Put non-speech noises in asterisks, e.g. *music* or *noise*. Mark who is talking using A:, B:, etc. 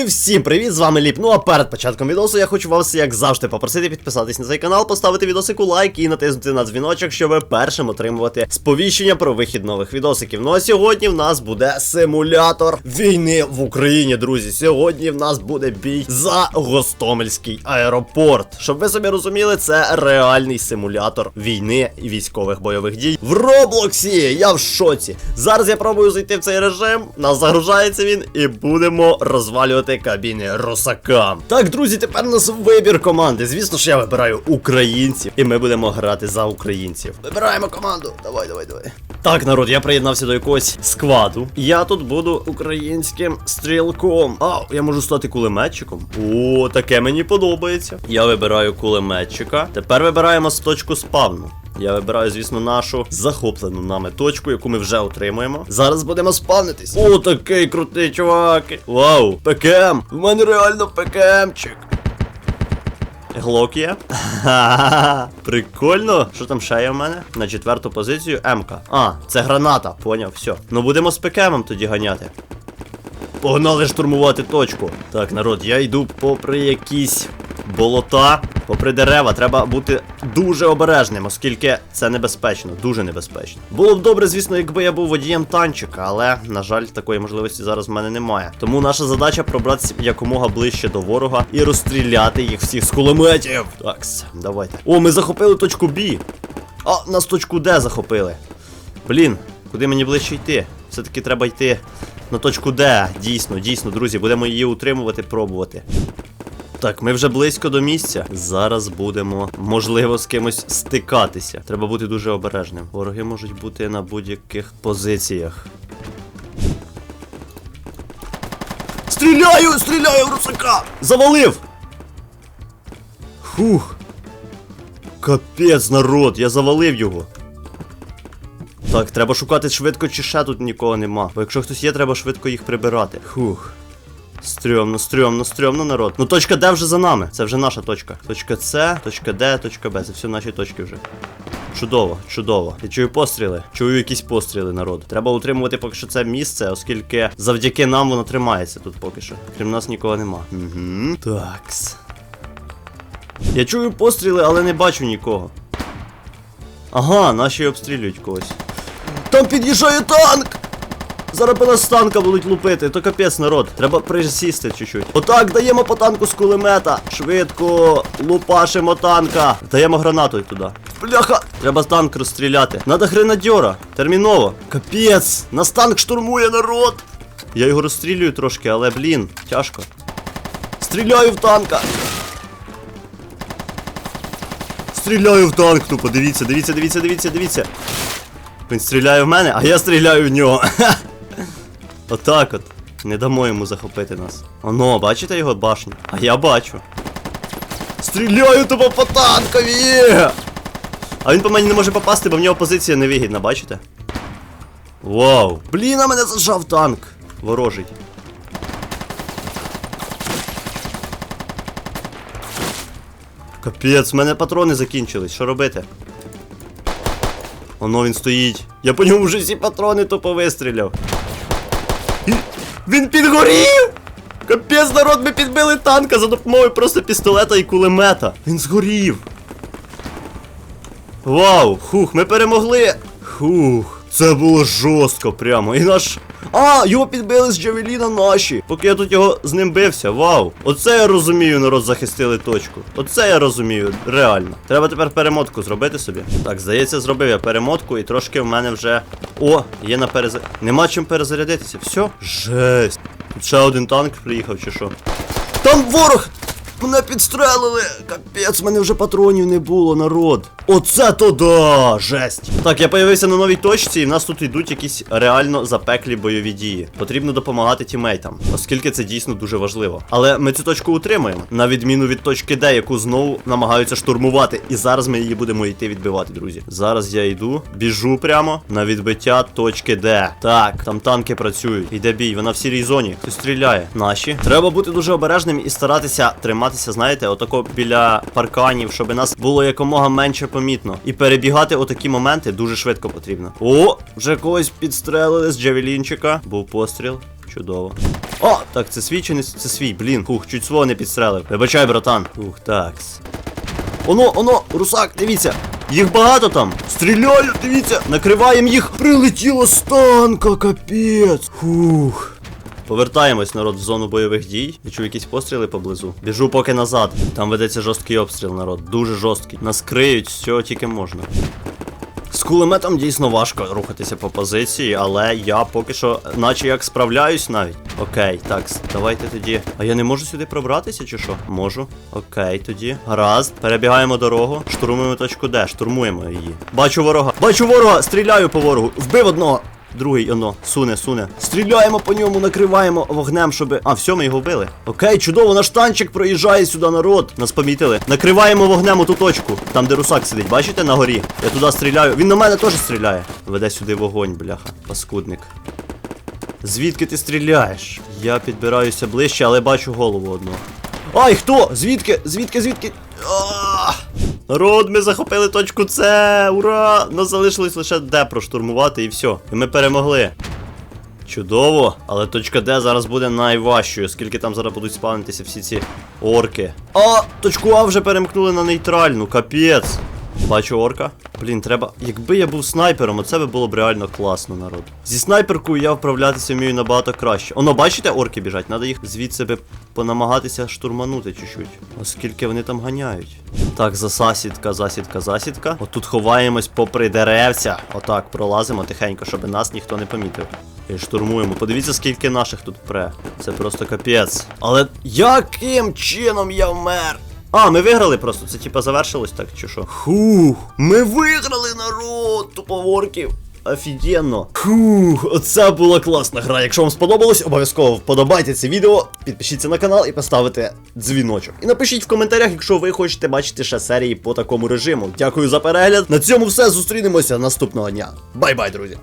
A: І всім привіт, з вами Ліп. Ну а перед початком відосу я хочу вас, як завжди, попросити підписатись на цей канал, поставити відосику лайк і натиснути на дзвіночок, щоб першим отримувати сповіщення про вихід нових відосиків. Ну а сьогодні в нас буде симулятор війни в Україні, друзі. Сьогодні в нас буде бій за Гостомельський аеропорт. Щоб ви собі розуміли, це реальний симулятор війни і військових бойових дій в Роблоксі. Я в шоці. Зараз я пробую зайти в цей режим. Нас загружається він, і будемо розвалювати кабіни русакам. Так, друзі, тепер у нас вибір команди. Звісно ж, я вибираю українців, і ми будемо грати за українців. Вибираємо команду. Давай, давай, давай. Так, народ, я приєднався до якогось складу. Я тут буду українським стрілком. А, я можу стати кулеметчиком. О, таке мені подобається. Я вибираю кулеметчика. Тепер вибираємо з точку спавну. Я вибираю, звісно, нашу захоплену нами точку, яку ми вже отримуємо. Зараз будемо спавнитись. О, такий крутий чувак. Вау, ПКМ. В мене реально ПКМчик. Глок є. *laughs* Прикольно. Що там ще є в мене? На четверту позицію М-ка. А, це граната. Поняв, все. Ну будемо з ПКМом тоді ганяти. Погнали штурмувати точку. Так, народ, я йду попри якісь болота, попри дерева. Треба бути дуже обережним, оскільки це небезпечно, дуже небезпечно. Було б добре, звісно, якби я був водієм танчика, але, на жаль, такої можливості зараз в мене немає. Тому наша задача пробратися якомога ближче до ворога і розстріляти їх всіх з кулеметів. Такс, давайте. О, ми захопили точку Б. А, нас точку Д захопили. Блін, куди мені ближче йти? Все-таки треба йти на точку Д. Дійсно, дійсно, друзі, будемо її утримувати, пробувати. Так, ми вже близько до місця. Зараз будемо, можливо, з кимось стикатися. Треба бути дуже обережним. Вороги можуть бути на будь-яких позиціях. Стріляю! Стріляю русака! Завалив! Фух. Капець, народ, я завалив його. Так, треба шукати швидко, чи ще тут нікого нема. Бо якщо хтось є, треба швидко їх прибирати. Фух. Стрьомно, стрьомно, стрьомно, народ. Ну точка Д вже за нами. Це вже наша точка. Точка С, точка Д, точка Б. Це все наші точки вже. Чудово, чудово. Я чую постріли. Чую якісь постріли, народ. Треба утримувати поки що це місце, оскільки завдяки нам воно тримається тут поки що. Крім нас нікого нема. Угу. Такс. Я чую постріли, але не бачу нікого. Ага, наші обстрілюють когось. Там під'їжджає танк! Зараз по нас танка будуть лупити, то капець народ. Треба присісти чуть-чуть. Отак, даємо по танку з кулемета. Швидко лупашимо танка. Даємо гранату туди. Бляха! Треба танк розстріляти. Надо гренадьора. Терміново. Капець! Нас танк штурмує народ! Я його розстрілюю трошки, але блін, тяжко. Стріляю в танка! Стріляю в танк, тупо, дивіться, дивіться, дивіться, дивіться, дивіться. Він стріляє в мене, а я стріляю в нього. *laughs* Отак от. Не дамо йому захопити нас. Оно, бачите його башню? А я бачу. Стріляю тупо по танкові! А він по мені не може попасти, бо в нього позиція невигідна, бачите? Вау! Блін, а мене зажав танк! Ворожий. Капець, в мене патрони закінчились. Що робити? Оно він стоїть. Я по ньому вже всі патрони тупо вистріляв. Він підгорів! Капець, народ, ми підбили танка за допомогою просто пістолета і кулемета. Він згорів. Вау! Хух, ми перемогли! Хух. Це було жорстко прямо. І наш. А, його підбили з Джавеліна наші. Поки я тут його з ним бився. Вау. Оце я розумію, народ захистили точку. Оце я розумію, реально. Треба тепер перемотку зробити собі. Так, здається, зробив я перемотку і трошки в мене вже. О, є на переза. Нема чим перезарядитися. Все? Жесть. Тут ще один танк приїхав чи що. Там ворог! Мене підстрелили! Капець, мене вже патронів не було, народ. Оце то да! Жесть! Так, я появився на новій точці, і в нас тут йдуть якісь реально запеклі бойові дії. Потрібно допомагати тімейтам, оскільки це дійсно дуже важливо. Але ми цю точку утримуємо, на відміну від точки Д, яку знову намагаються штурмувати. І зараз ми її будемо йти відбивати, друзі. Зараз я йду, біжу прямо на відбиття точки Д. Так, там танки працюють. Іде бій, вона в сірій зоні. Хтось стріляє. Наші. Треба бути дуже обережним і старатися триматися, знаєте, отако біля парканів, щоб нас було якомога менше помітно. І перебігати отакі моменти дуже швидко потрібно. О, вже когось підстрелили з джавелінчика. Був постріл. Чудово. О, так, це свій чи не це свій, блін. Хух, чуть свого не підстрелив. Вибачай, братан. Ух, такс. Оно, оно, русак, дивіться. Їх багато там. Стріляю, дивіться, накриваємо їх. Прилетіло з танка, капець. Фух. Повертаємось, народ, в зону бойових дій. Я чую якісь постріли поблизу. Біжу поки назад. Там ведеться жорсткий обстріл, народ. Дуже жорсткий. Нас криють, з чого тільки можна. З кулеметом дійсно важко рухатися по позиції, але я поки що, наче як справляюсь навіть. Окей, так, давайте тоді. А я не можу сюди пробратися чи що? Можу. Окей, тоді. Гаразд. Перебігаємо дорогу. Штурмуємо точку Д, штурмуємо її. Бачу ворога. Бачу ворога! Стріляю по ворогу. Вбив одного. Другий оно, суне, суне. Стріляємо по ньому, накриваємо вогнем, щоб. А, все, ми його вбили. Окей, чудово, наш танчик проїжджає сюди, народ. Нас помітили. Накриваємо вогнем у ту точку, там, де русак сидить, бачите, на горі. Я туди стріляю. Він на мене теж стріляє. Веде сюди вогонь, бляха. Паскудник. Звідки ти стріляєш? Я підбираюся ближче, але бачу голову одного. Ай, хто? Звідки? Звідки, звідки? А! Народ, ми захопили точку С! Ура! Нас залишилось лише Д проштурмувати і все. І ми перемогли. Чудово, але точка Д зараз буде найважчою, оскільки там зараз будуть спавнитися всі ці орки. А, точку А вже перемкнули на нейтральну, капець. Бачу орка. Блін, треба. Якби я був снайпером, оце би було б реально класно, народ. Зі снайперкою я вправлятися вмію набагато краще. Оно, бачите, орки біжать? Треба їх звідси би понамагатися штурманути чуть-чуть. Оскільки вони там ганяють. Так, засасідка, засідка, засідка. Отут ховаємось попри деревця. Отак, пролазимо тихенько, щоб нас ніхто не помітив. І штурмуємо. Подивіться, скільки наших тут пре. Це просто капець. Але яким чином я вмер? А, ми виграли просто. Це типа завершилось так, чи що? Хух, ми виграли народ! Туповорків. Офігенно. Фух, оце була класна гра. Якщо вам сподобалось, обов'язково вподобайте це відео, підпишіться на канал і поставите дзвіночок. І напишіть в коментарях, якщо ви хочете бачити ще серії по такому режиму. Дякую за перегляд. На цьому все зустрінемося наступного дня. Бай-бай, друзі!